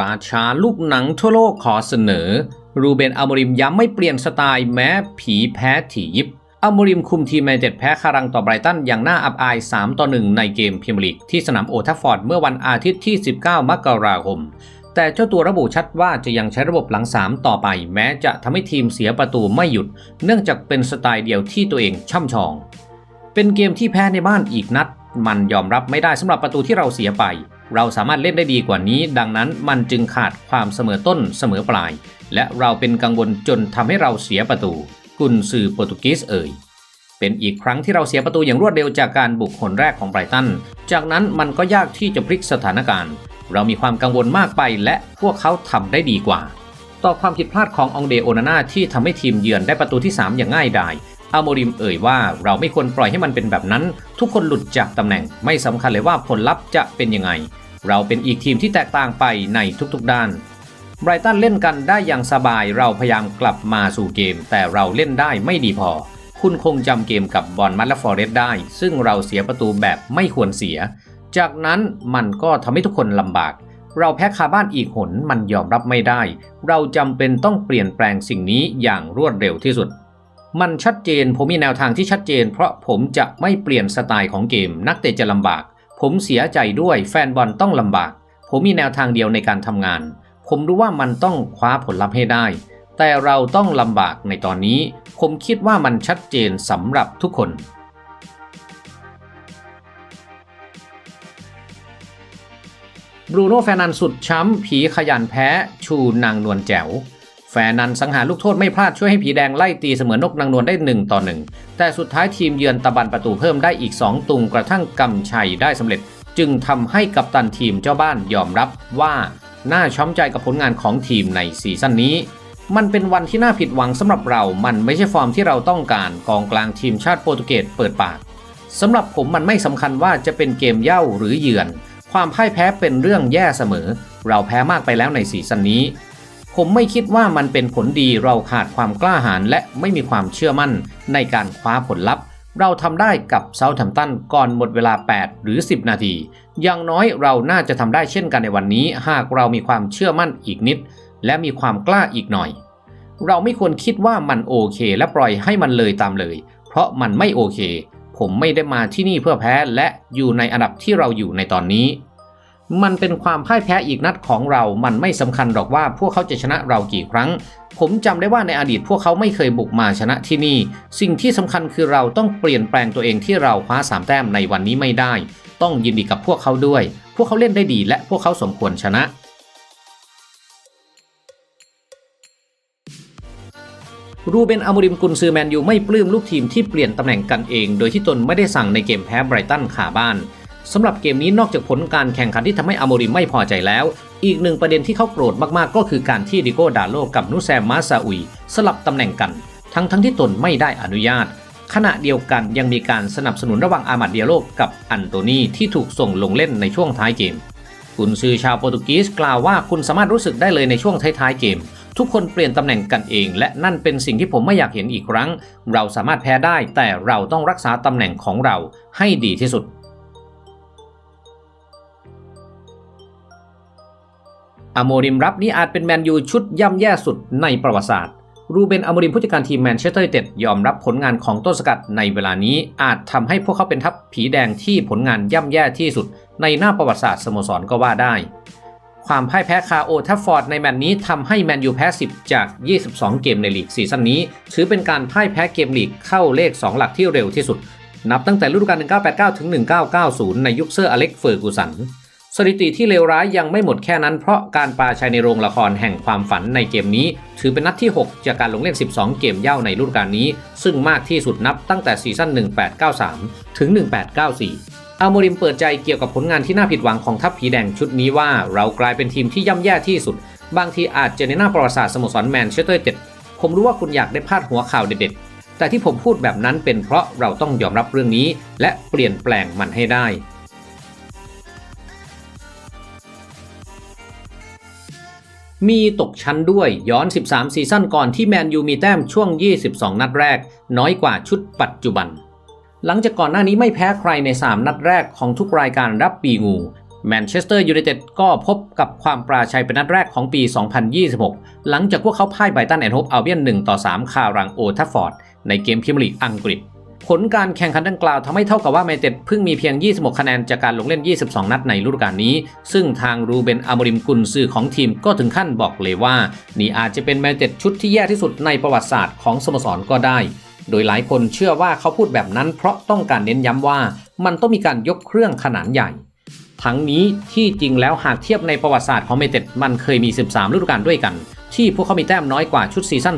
ราชาลูกหนังทั่วโลกขอเสนอ รูเบนอัมริมย้ำไม่เปลี่ยนสไตล์แม้ผีแพ้ถี่ยิบอัมริมคุมทีมแมนเจ็ดแพ้คารังต่อไบรตันอย่างน่าอับอาย 3 ต่อ 1 ในเกมพรีเมียร์ลีกที่สนามโอทัฟฟอร์ดเมื่อวันอาทิตย์ที่ 19 มกราคม แต่เจ้าตัวระบุชัดว่าจะยังใช้ระบบหลัง 3 ต่อไป แม้จะทำให้ทีมเสียประตูไม่หยุด เนื่องจากเป็นสไตล์เดียวที่ตัวเองช่ำชอง เป็นเกมที่แพ้ในบ้านอีกนัด มันยอมรับไม่ได้สำหรับประตูที่เราเสียไป เราสามารถเล่นได้ดีกว่านี้ ดังนั้นมันจึงขาดความเสมอต้นเสมอปลาย และเราเป็นกังวลจนทำให้เราเสียประตู กุนซือโปรตุเกสเอ่ยเป็นอีกครั้งที่เราเสียประตูอย่างรวดเร็วจากการบุกหนแรกของไบรตัน จากนั้นมันก็ยากที่จะพลิกสถานการณ์ เรามีความกังวลมากไปและพวกเขาทำได้ดีกว่า ต่อความผิดพลาดขององเดโอนาน่าที่ทำให้ทีมเยือนได้ประตูที่ 3 อย่างง่ายดาย อาโมริมเอ่ยว่าเราไม่ควรปล่อยให้มันเป็นแบบนั้น ทุกคนหลุดจากตำแหน่งไม่สำคัญเลยว่าผลลัพธ์จะเป็นยังไง เราเป็นอีกทีมที่แตกต่างไปในทุกๆด้านไบรตันเล่นกันได้อย่างสบายเราพยายามกลับมาสู่เกม แต่เราเล่นได้ไม่ดีพอ คุณคงจำเกมกับบอลมัตและฟอร์เรสได้ ซึ่งเราเสียประตูแบบไม่ควรเสีย จากนั้นมันก็ทำให้ทุกคนลำบาก เราแพ้คาบ้านอีกหนมันยอมรับไม่ได้ เราจำเป็นต้องเปลี่ยนแปลงสิ่งนี้อย่างรวดเร็วที่สุด มันชัดเจน ผมมีแนวทางที่ชัดเจน เพราะผมจะไม่เปลี่ยนสไตล์ของเกม นักเตะจะลำบาก ผมเสียใจด้วยแฟนบอลต้องลำบาก ผมมีแนวทางเดียวในการทำงาน ผมรู้ว่ามันต้องคว้าผลลัพธ์ให้ได้ แต่เราต้องลำบากในตอนนี้ ผมคิดว่ามันชัดเจนสำหรับทุกคนบรูโน่แฟนันสุดช้ำผีขยันแพ้ ชูนางนวลแจ๋ว แฟร์นันสังหารลูกโทษไม่พลาดช่วยให้ผีแดงไล่ตีเสมอนกนางนวลได้ 1 ต่อ 1 แต่สุดท้ายทีมเยือนตะบันประตูเพิ่มได้อีก 2 ตุงกระทั่งกำชัยได้สำเร็จ จึงทำให้กัปตันทีมเจ้าบ้านยอมรับว่าน่าช้ำใจกับผลงานของทีมในซีซั่นนี้ มันเป็นวันที่น่าผิดหวังสำหรับเรา มันไม่ใช่ฟอร์มที่เราต้องการกองกลางทีมชาติโปรตุเกสเปิดปากสำหรับผมมันไม่สำคัญว่าจะเป็นเกมเย่าหรือเยือน ความพ่ายแพ้เป็นเรื่องแย่เสมอ เราแพ้มากไปแล้วในซีซั่นนี้ ผมไม่คิดว่ามันเป็นผลดีเราขาดความกล้าหาญและไม่มีความเชื่อมั่นในการคว้าผลลัพธ์ เราทำได้กับเซาท์แฮมป์ตันก่อนหมดเวลา 8 หรือ 10 นาที อย่างน้อยเราน่าจะทำได้เช่นกันในวันนี้ หากเรามีความเชื่อมั่นอีกนิด และมีความกล้าอีกหน่อย เราไม่ควรคิดว่ามันโอเค และปล่อยให้มันเลยตามเลย เพราะมันไม่โอเค ผมไม่ได้มาที่นี่เพื่อแพ้และอยู่ในอันดับที่เราอยู่ในตอนนี้ มันเป็นความพ่ายแพ้อีกนัดของเรา มันไม่สำคัญหรอกว่าพวกเขาจะชนะเรากี่ครั้ง ผมจำได้ว่าในอดีตพวกเขาไม่เคยบุกมาชนะที่นี่ สิ่งที่สำคัญคือเราต้องเปลี่ยนแปลงตัวเองที่เราคว้าสามแต้มในวันนี้ไม่ได้ ต้องยินดีกับพวกเขาด้วย พวกเขาเล่นได้ดีและพวกเขาสมควรชนะรูเบนอามูริมกุนซือแมนยูไม่ปลื้มลูกทีมที่เปลี่ยนตำแหน่งกันเอง โดยที่ตนไม่ได้สั่งในเกมแพ้ไบรตันขาบ้าน สำหรับเกมนี้นอกจากผลการแข่งขันที่ทำให้อาโมริไม่พอใจแล้ว อีกหนึ่งประเด็นที่เขาโกรธมากๆ ก็คือการที่ดิโก้ดาโลกับนุแซมมาซาอุย สลับตำแหน่งกัน ทั้งทั้งที่ตนไม่ได้อนุญาต ขณะเดียวกันยังมีการสนับสนุนระหว่างอามัดเดียโลกับอันโตนีที่ถูกส่งลงเล่นในช่วงท้ายเกมกุนซือชาวโปรตุเกสกล่าวว่าคุณสามารถรู้สึกได้เลยในช่วงท้ายๆเกม ทุกคนเปลี่ยนตำแหน่งกันเอง และนั่นเป็นสิ่งที่ผมไม่อยากเห็นอีกครั้ง เราสามารถแพ้ได้ แต่เราต้องรักษาตำแหน่งของเราให้ดีที่สุด อโมริมรับนี้อาจเป็นแมนยูชุดย่ำแย่สุดในประวัติศาสตร์ รูเบนอโมริมผู้จัดการทีมแมนเชสเตอร์ยูไนเต็ดยอมรับผลงานของต้นสกัดในเวลานี้อาจทำให้พวกเขาเป็นทัพผีแดงที่ผลงานย่ำแย่ที่สุด ในหน้าประวัติศาสตร์สโมสรก็ว่าได้ ความพ่ายแพ้คาโอทัฟฟอร์ดในแมตช์นี้ทำให้แมนยูแพ้ 10 จาก 22 เกมในลีกซีซั่นนี้ ถือเป็นการพ่ายแพ้เกมลีกเข้าเลข 2 หลักที่เร็วที่สุด นับตั้งแต่ฤดูกาล1989ถึง1990 ในยุคเซอร์อเล็กเฟอร์กูสัน สถิติที่เลวร้ายยังไม่หมดแค่นั้นเพราะการปาชัยในโรงละครแห่งความฝันในเกมนี้ ถือเป็นนัดที่ 6 จากการลงเล่น 12 เกมเย่าในฤดูกาลนี้ ซึ่งมากที่สุดนับตั้งแต่ซีซั่น 1893 ถึง 1894 อาโมริมเปิดใจเกี่ยวกับผลงานที่น่าผิดหวังของทัพผีแดงชุดนี้ว่าเรากลายเป็นทีมที่ย่ำแย่ที่สุด บางทีอาจจะในหน้าประวัติศาสตร์สโมสรแมนเชสเตอร์เต็ดผมรู้ว่าคุณอยากได้พาดหัวข่าวเด็ดๆแต่ที่ผมพูดแบบนั้นเป็นเพราะเราต้องยอมรับเรื่องนี้ และเปลี่ยนแปลงมันให้ได้ มีตกชั้นด้วยย้อน 13 ซีซั่นก่อนที่แมนยูมีแต้มช่วง 22 นัดแรก น้อยกว่าชุดปัจจุบัน หลังจากก่อนหน้านี้ไม่แพ้ใครใน 3 นัดแรกของทุกรายการรับปีงูแมนเชสเตอร์ยูไนเต็ดก็พบกับความปราชัยเป็นนัดแรกของปี 2026 หลังจากพวกเขาพ่ายไบตันแอนด์โฮปอัลเบียน1ต่อ3คารังโอทัฟฟอร์ดในเกมพรีเมียร์ลีกอังกฤษ ผลการแข่งขันดังกล่าวทำให้เท่ากับว่าแมนเต็ดเพิ่งมีเพียง 26 คะแนนจากการลงเล่น 22 นัดในฤดูกาลนี้ ซึ่งทางรูเบนอามริมกุนซือของทีมก็ถึงขั้นบอกเลยว่า นี่อาจจะเป็นแมนเต็ดชุดที่แย่ที่สุดในประวัติศาสตร์ของสโมสรก็ได้ โดยหลายคนเชื่อว่าเขาพูดแบบนั้น เพราะต้องการเน้นย้ำว่ามันต้องมีการยกเครื่องขนาดใหญ่ ทั้งนี้ที่จริงแล้วหากเทียบในประวัติศาสตร์ของเมเต็ดมันเคยมี 13 ฤดูกาลด้วยกัน ที่พวกเขามีแต้มน้อยกว่าชุดซีซั่น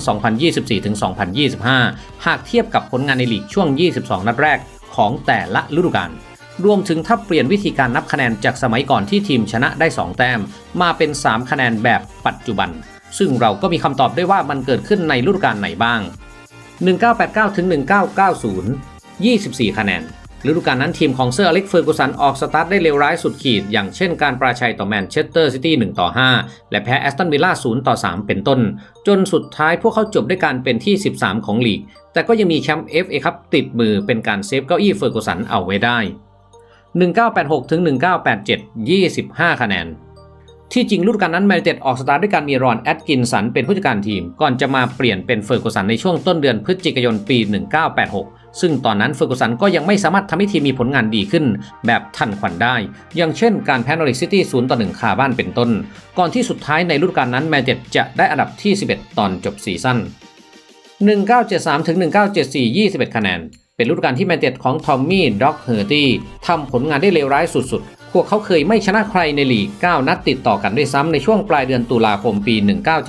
2024-2025 หากเทียบกับผลงานในลีกช่วง 22 นัดแรกของแต่ละฤดูกาลรวมถึงถ้าเปลี่ยนวิธีการนับคะแนนจากสมัยก่อนที่ทีมชนะได้ 2 แต้ม มาเป็น 3 คะแนนแบบปัจจุบัน ซึ่งเราก็มีคำตอบได้ว่ามันเกิดขึ้นในฤดูกาลไหนบ้าง 1989-1990 24 คะแนน ฤดูกาลนั้นทีมของเซอร์อเล็กเฟอร์กูสันออกสตาร์ทได้เลวร้ายสุดขีด อย่างเช่นการปราชัยต่อแมนเชสเตอร์ซิตี้1ต่อ5 และแพ้แอสตันวิลล่า0ต่อ 3 เป็นต้น จนสุดท้ายพวกเขาจบด้วยการเป็นที่ 13 ของลีก แต่ก็ยังมีแชมป์ FA คัพติดมือเป็นการเซฟเก้าอี้เฟอร์กูสันเอาไว้ได้ 1986ถึง1987 25 คะแนน ที่จริงฤดูกาลนั้นแมนยูไนเต็ดออกสตาร์ทด้วยการมีรอนแอดกินสันเป็นผู้จัดการทีม ก่อนจะมาเปลี่ยนเป็นเฟอร์กูสันในช่วงต้นเดือนพฤศจิกายนปี 1986 ซึ่งตอนนั้นเฟอร์กูสันก็ยังไม่สามารถทำให้ทีมมีผลงานดีขึ้น แบบทันควันได้ อย่างเช่นการแพ้นอริซิตี้0ต่อ1คาบ้านเป็นต้น ก่อนที่สุดท้ายในฤดูกาลนั้นแมนยูไนเต็ดจะได้อันดับที่ 11 ตอนจบซีซั่น1973ถึง1974 21 คะแนน เป็นฤดูกาลที่แมนเต็ดของทอมมี่ด็อกเฮอร์ตี้ทำผลงานได้เลวร้ายสุดๆ พวกเขาเคยไม่ชนะใครในลีก 9 นัดติดต่อกันด้วยซ้ำในช่วงปลายเดือนตุลาคมปี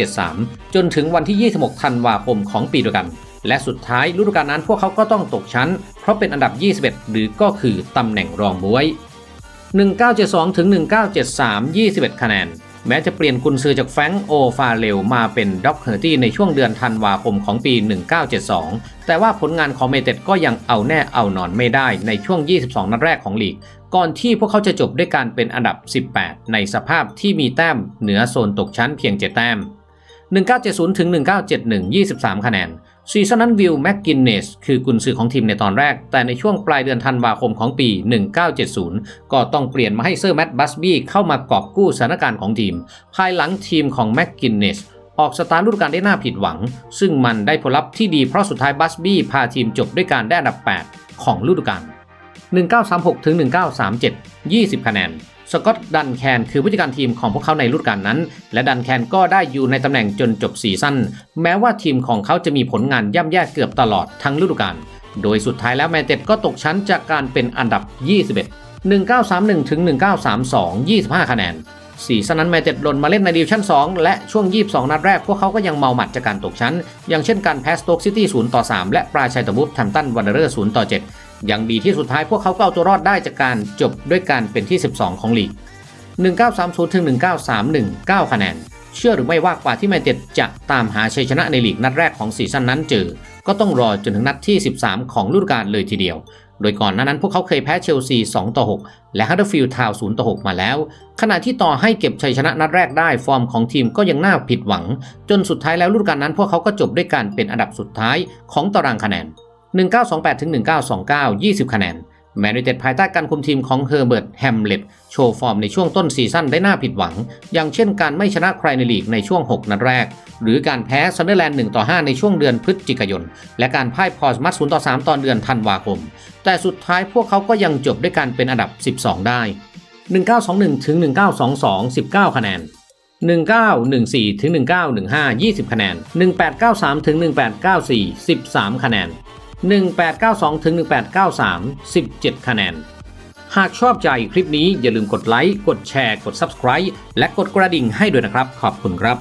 1973 จนถึงวันที่ 26 ธันวาคมของปีเดียวกัน และสุดท้ายฤดูกาลนั้นพวกเขาก็ต้องตกชั้น เพราะเป็นอันดับ 21 หรือก็คือตำแหน่งรองบวย 1972 ถึง 1973 21 คะแนน แม้จะเปลี่ยนกุนซือจากแฟรงโอฟาเรลมาเป็นด็อกเฮอร์ตี้ในช่วงเดือนธันวาคมของปี 1972 แต่ว่าผลงานของเมเต็ดก็ยังเอาแน่เอานอนไม่ได้ในช่วง 22 นัดแรกของลีก ก่อนที่พวกเขาจะจบด้วยการเป็นอันดับ 18 ในสภาพที่มีแต้มเหนือโซนตกชั้นเพียง 7 แต้ม 1970 ถึง 1971 23 คะแนน ซีซั่นนั้นวิลแม็กกินเนสคือกุนซือของทีมในตอนแรก แต่ในช่วงปลายเดือนธันวาคมของปี 1970 ก็ต้องเปลี่ยนมาให้เซอร์แมตต์บัสบี้เข้ามากอบกู้สถานการณ์ของทีม ภายหลังทีมของแม็กกินเนสออกสตาร์ทฤดูกาลได้น่าผิดหวัง ซึ่งมันได้ผลลัพธ์ที่ดีเพราะสุดท้ายบัสบี้พาทีมจบด้วยการได้อันดับ 8 ของฤดูกาล1936ถึง1937 20 คะแนน สกอตดันแคนคือผู้จัดการทีมของพวกเขาในฤดูกาลนั้น และดันแคนก็ได้อยู่ในตำแหน่งจนจบซีซั่นแม้ว่าทีมของเขาจะมีผลงานย่ำแย่เกือบตลอดทั้งฤดูกาลโดยสุดท้ายแล้วแมนเต็ดก็ตกชั้นจากการเป็นอันดับ 21 1931ถึง1932 25 คะแนนซีซั่นนั้นแมนเต็ดหล่นมาเล่นในดิวิชั่น 2 และช่วง 22 นัดแรกพวกเขาก็ยังเมาหมัดจากการตกชั้น อย่างเช่นการแพ้สโต๊กซิตี้0ต่อ 3 และปราชัยตะบุฟแทมตันวันเดอร์0ต่อ 7 ยังดีที่สุดท้ายพวกเขาก็เอาตัวรอดได้จากการจบด้วยการเป็นที่ 12 ของลีก 1930ถึง1931 9 คะแนน เชื่อหรือไม่ว่ากว่าที่แมนเต็ดจะตามหาชัยชนะในลีกนัดแรกของซีซั่นนั้นเจอ ก็ต้องรอจนถึงนัดที่ 13 ของฤดูกาลเลยทีเดียว โดยก่อนหน้านั้นพวกเขาเคยแพ้เชลซี 2 ต่อ 6 และฮัตเตอร์ฟิลด์ทาวน์0ต่อ 6 มาแล้ว ขณะที่ต่อให้เก็บชัยชนะนัดแรกได้ฟอร์มของทีมก็ยังน่าผิดหวัง จนสุดท้ายแล้วฤดูกาลนั้น พวกเขาก็จบด้วยการเป็นอันดับสุดท้ายของตารางคะแนน 1928ถึง1929 20 คะแนน แมนยูเต็ดภายใต้การคุมทีมของเฮอร์เบิร์ตแฮมเล็ตโชว์ฟอร์มในช่วงต้นซีซั่นได้น่าผิดหวัง อย่างเช่นการไม่ชนะใครในลีกในช่วง 6 นัดแรก หรือการแพ้ซันเดอร์แลนด์1ต่อ 5 ในช่วงเดือนพฤศจิกายน และการพ่ายพอสมัต0ต่อ 3 ตอนเดือนธันวาคม แต่สุดท้ายพวกเขาก็ยังจบด้วยการเป็นอันดับ 12 ได้ 1921ถึง1922 19 คะแนน1914ถึง1915 20 คะแนน 1893ถึง1894 13 คะแนน 1892ถึง1893 17 คะแนน หากชอบใจคลิปนี้อย่าลืมกดไลค์ กดแชร์ กด Subscribe และกดกระดิ่งให้ด้วยนะครับ ขอบคุณครับ